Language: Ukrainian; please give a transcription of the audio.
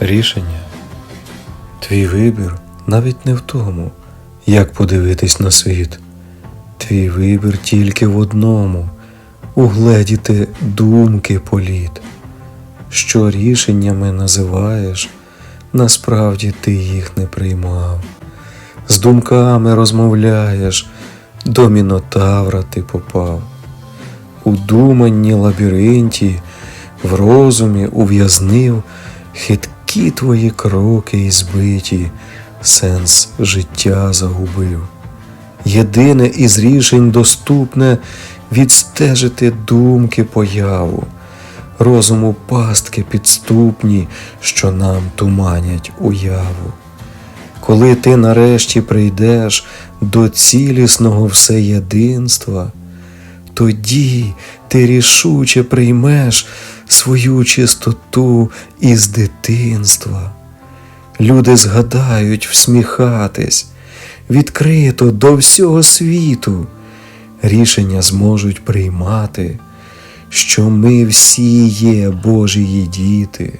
Рішення. Твій вибір навіть не в тому, як подивитись на світ. Твій вибір тільки в одному угледіти думки політ. Що рішеннями називаєш, насправді ти їх не приймав. З думками розмовляєш, до мінотавра ти попав. У думанні лабіринті, в розумі ув'язнив хиткі твої кроки і збиті, сенс життя загубив. Єдине із рішень доступне відстежити думки появу, розуму пастки підступні, що нам туманять уяву. Коли ти нарешті прийдеш до цілісного всеєдинства, тоді ти рішуче приймеш свою чистоту із дитинства. Люди згадають всміхатись, відкрито до всього світу. Рішення зможуть приймати, що ми всі є Божії діти.